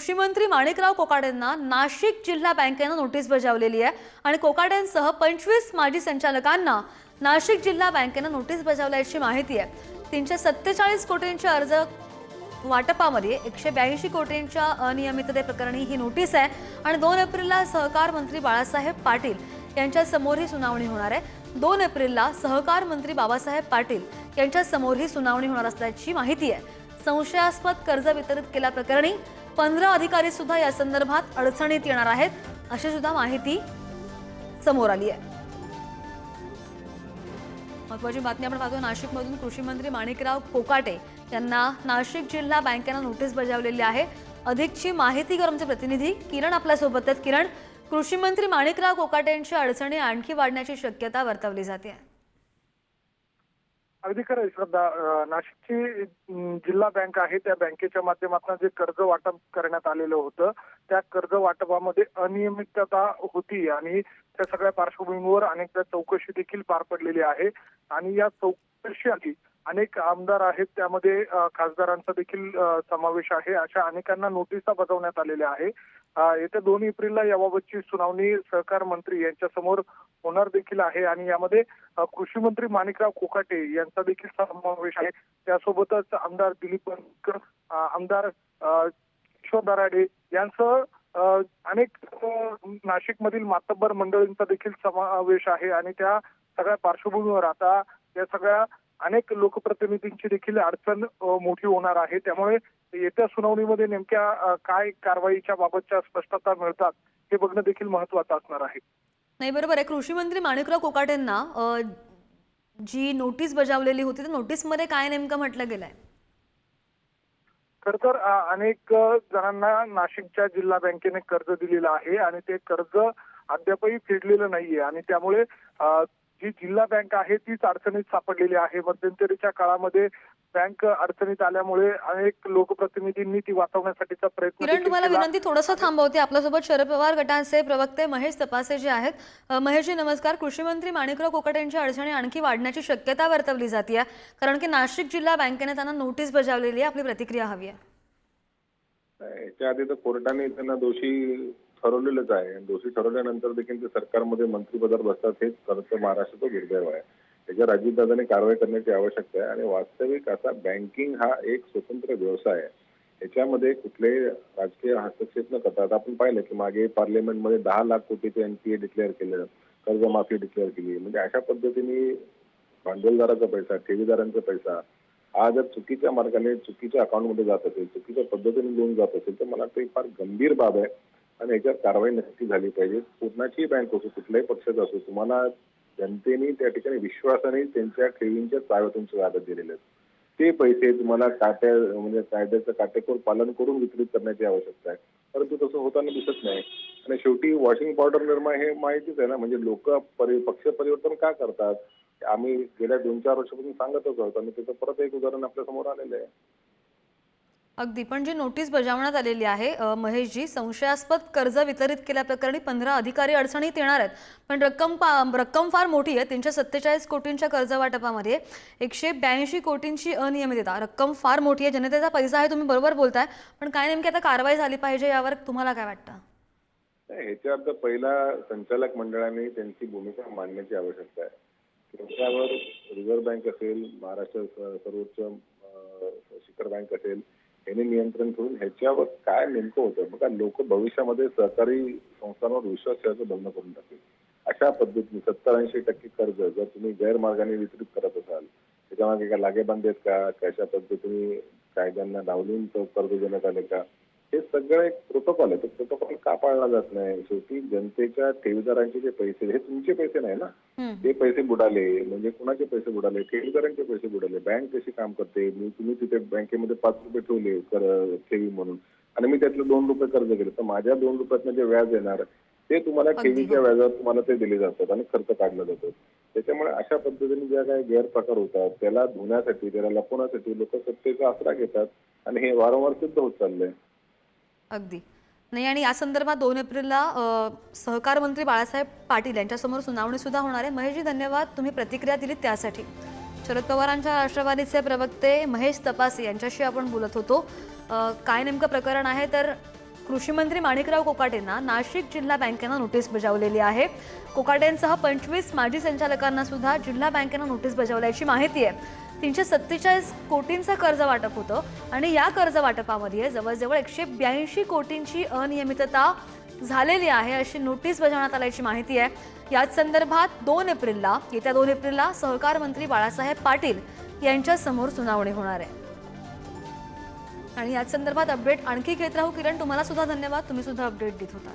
कृषी मंत्री माणिकराव कोकाडेंना नाशिक जिल्हा बँकेनं नोटीस बजावलेली आहे. आणि कोकाडेंसह पंचवीस माजी संचालकांना नाशिक जिल्हा बँकेनं नोटीस बजावल्याची माहिती आहे. तीनशे सत्तेचाळीस कोटींचे अर्ज वाटपामध्ये एकशे ब्याऐंशी कोटींच्या अनियमिततेप्रकरणी ही नोटीस आहे. आणि दोन एप्रिलला सहकार मंत्री बाळासाहेब पाटील यांच्या समोर ही सुनावणी होणार आहे. दोन एप्रिलला सहकार मंत्री बाबासाहेब पाटील यांच्या समोर ही सुनावणी होणार असल्याची माहिती आहे. संशयास्पद कर्ज वितरित केल्याप्रकरणी पंधरा अधिकारी सुद्धा या संदर्भात अडचणीत येणार आहेत अशी सुद्धा माहिती समोर आली आहे. महत्वाची बातमी आपण पाहतो नाशिकमधून कृषी मंत्री माणिकराव कोकाटे यांना नाशिक जिल्हा बँकेनं नोटीस बजावलेली आहे. अधिकची माहिती घेऊन आमचे प्रतिनिधी किरण आपल्यासोबत आहेत. किरण कृषी मंत्री माणिकराव कोकाटेंची अडचणी आणखी वाढण्याची शक्यता वर्तवली जाते. अगदी खरं आहे श्रद्धा. नाशिकची जिल्हा बँक आहे त्या बँकेच्या माध्यमातून जे कर्ज वाटप करण्यात आलेलं होतं त्या कर्ज वाटपामध्ये अनियमितता होती आणि त्या सगळ्या पार्श्वभूमीवर अनेकदा चौकशी देखील पार पडलेली आहे. आणि या चौकशी अनेक आमदार आहेत त्यामध्ये खासदारांचा देखील समावेश आहे. अशा अनेकांना नोटिसा बजावण्यात आलेल्या आहे. येत्या दोन एप्रिलला याबाबतची सुनावणी सहकार मंत्री यांच्या समोर होणार देखील आहे. आणि यामध्ये कृषी मंत्री माणिकराव कोकाटे यांचा देखील समावेश आहे. त्यासोबतच आमदार दिलीप बनकर आमदार किशोर दराडे यांसह अनेक नाशिक नाशिकमधील मातब्बर मंडळींचा देखील समावेश आहे. आणि त्या सगळ्या पार्श्वभूमीवर आता या सगळ्या अनेक लोकप्रतिनिधींची देखील अडचण मोठी होणार आहे. त्यामुळे येत्या सुनावणीमध्ये नेमक्या काय कारवाईच्या बाबतच्या स्पष्टता मिळतात हे बघणं देखील महत्वाचं असणार आहे. नाही बरोबर आहे. कृषी मंत्री माणिकराव कोकाटेंना जी नोटीस बजावलेली होती त्या नोटीसमध्ये काय नेमकं म्हटलं गेलंय? खर तर अनेक जणांना नाशिकच्या जिल्हा बँकेने कर्ज दिलेलं आहे आणि ते कर्ज अद्यापही फेडलेलं नाहीये. आणि त्यामुळे जी जिल्हा बँक आहे तीच अडचणीत सापडलेली आहे. मध्यंतरीच्या काळामध्ये बँक अडचणीत आल्यामुळे अनेक लोकप्रतिनिधींनी ती वाचवण्यासाठीचा प्रयत्न किरण तुम्हाला. विनंती थोडंसं थांबवते. आपल्यासोबत शरद पवार गटाचे प्रवक्ते महेश तपासे जे आहेत. महेशजी नमस्कार. कृषी मंत्री माणिकराव कोकाटेंची अडचणी आणखी वाढण्याची शक्यता वर्तवली जाते कारण की नाशिक जिल्हा बँकेने त्यांना नोटीस बजावलेली आहे. आपली प्रतिक्रिया हवी आहे. याच्या आधी तर कोर्टाने त्यांना दोषी ठरवलेलंच आहे. दोषी ठरवल्यानंतर देखील ते सरकारमध्ये मंत्रिपदावर बसतात हेच खरं तर महाराष्ट्राचं दुर्दैव आहे. त्याच्यावर अजितदादांनी कारवाई करण्याची आवश्यकता आहे. आणि वास्तविक असा बँकिंग हा एक स्वतंत्र व्यवसाय आहे. याच्यामध्ये कुठलेही राजकीय हस्तक्षेप न करता आता आपण पाहिलं की मागे पार्लमेंटमध्ये दहा लाख कोटीचे एनपीए डिक्लेअर केलं कर्जमाफी डिक्लेअर केली. म्हणजे अशा पद्धतीने भांडवलदाराचा पैसा ठेवीदारांचा पैसा हा जर चुकीच्या मार्गाने चुकीच्या अकाउंटमध्ये जात असेल चुकीच्या पद्धतीने देऊन जात असेल तर मला वाटतं फार गंभीर बाब आहे. आणि याच्यावर कारवाई नक्की झाली पाहिजे. कुठल्याची बँक असो कुठल्याही पक्षाचा असो तुम्हाला जनतेने त्या ठिकाणी विश्वासाने त्यांच्या ठेवींच्या चाव्या तुमच्या ताब्यात दिलेले आहेत ते पैसे तुम्हाला काट्या म्हणजे कायद्याचं काटेकोर पालन करून वितरित करण्याची आवश्यकता आहे. परंतु तसं होताना दिसत नाही. आणि शेवटी वॉशिंग पावडर निर्माण हे माहितीच आहे ना म्हणजे लोक परि पक्ष परिवर्तन का करतात? आम्ही गेल्या दोन चार वर्षापासून सांगतच आहोत आणि त्याचं परत एक उदाहरण आपल्यासमोर आलेलं आहे. अगदी. पण जी नोटीस बजावण्यात आलेली आहे महेशजी संशयास्पद कर्ज वितरित केल्याप्रकरणी पंधरा अधिकारी अडचणीत येणार आहेत. पण रक्कम रक्कम फार मोठी आहे तीनशे सत्तेचाळीस कोटींच्या कर्ज वाटपामध्ये एकशे ब्याऐंशी कोटींची अनियमितता रक्कम फार मोठी आहे जनतेचा पैसा आहे तुम्ही बरोबर बोलताय. पण काय नेमकी आता कारवाई झाली पाहिजे यावर तुम्हाला काय वाटतं? नाही, ह्याच्यावर तर पहिला संचालक मंडळाने त्यांची भूमिका मांडण्याची आवश्यकता आहे. त्याच्यावर रिझर्व्ह बँक असेल महाराष्ट्र सर्वोच्च शिखर बँक असेल याने नियंत्रण करून ह्याच्यावर काय नेमकं होतं? बघा लोक भविष्यामध्ये सहकारी संस्थांवर विश्वास ठेवायचं बंद करून टाकतील. अशा पद्धतीने सत्तर ऐंशी टक्के कर्ज जर तुम्ही गैरमार्गाने वितरित करत असाल त्याच्यामागे काय लागेबांधे आहेत का? कशा पद्धतीने कायद्यांना डावलून तो कर्ज देण्यात आले का? हे सगळं एक प्रोटोकॉल आहे. तो प्रोटोकॉल का पाळला जात नाही? शेवटी जनतेच्या ठेवीदारांचे जे पैसे हे तुमचे पैसे नाही ना. ते पैसे बुडाले. म्हणजे कुणाचे पैसे बुडाले? ठेवीदारांचे पैसे बुडाले. बँक कशी काम करते? मी तुम्ही तिथे बँकेमध्ये पाच रुपये ठेवले कर ठेवी म्हणून. आणि मी त्यातले दोन रुपये कर्ज केले. तर माझ्या दोन रुपयातनं जे व्याज येणार ते तुम्हाला. ठेवीच्या व्याजावर तुम्हाला ते दिले जातात आणि खर्च काढला जातो. त्याच्यामुळे अशा पद्धतीने ज्या काही गैरप्रकार होतात त्याला धुण्यासाठी त्याला लपवण्यासाठी लोक सत्तेचा आसरा घेतात आणि हे वारंवार सिद्ध होत चाललंय. अगदी. नाही आणि या संदर्भात दोन एप्रिलला अ, सहकार मंत्री बाळासाहेब पाटील यांच्यासमोर सुनावणी सुद्धा होणार आहे. महेशजी धन्यवाद. तुम्ही प्रतिक्रिया दिलीत त्यासाठी. शरद पवारांच्या राष्ट्रवादीचे प्रवक्ते महेश तपासे यांच्याशी आपण बोलत होतो. अ, काय नेमकं प्रकरण आहे? तर कृषी मंत्री माणिकराव कोकाटेंना नाशिक जिल्हा बँकेनं नोटीस बजावलेली आहे. कोकाटेंसह पंचवीस माजी संचालकांना सुद्धा जिल्हा बँकेनं नोटीस बजावल्याची माहिती आहे. तीनशे सत्तेचाळीस कोटींचं कर्ज वाटप होतं आणि या कर्ज वाटपामध्ये जवळजवळ एकशे ब्याऐंशी कोटींची अनियमितता झालेली आहे अशी नोटीस बजावण्यात आल्याची माहिती आहे. याच संदर्भात दोन एप्रिलला येत्या दोन एप्रिलला सहकार मंत्री बाळासाहेब पाटील यांच्यासमोर सुनावणी होणार आहे. आणि याच संदर्भात अपडेट आणखी घेत राहू. किरण तुम्हाला सुद्धा धन्यवाद. तुम्ही सुद्धा अपडेट देत होता.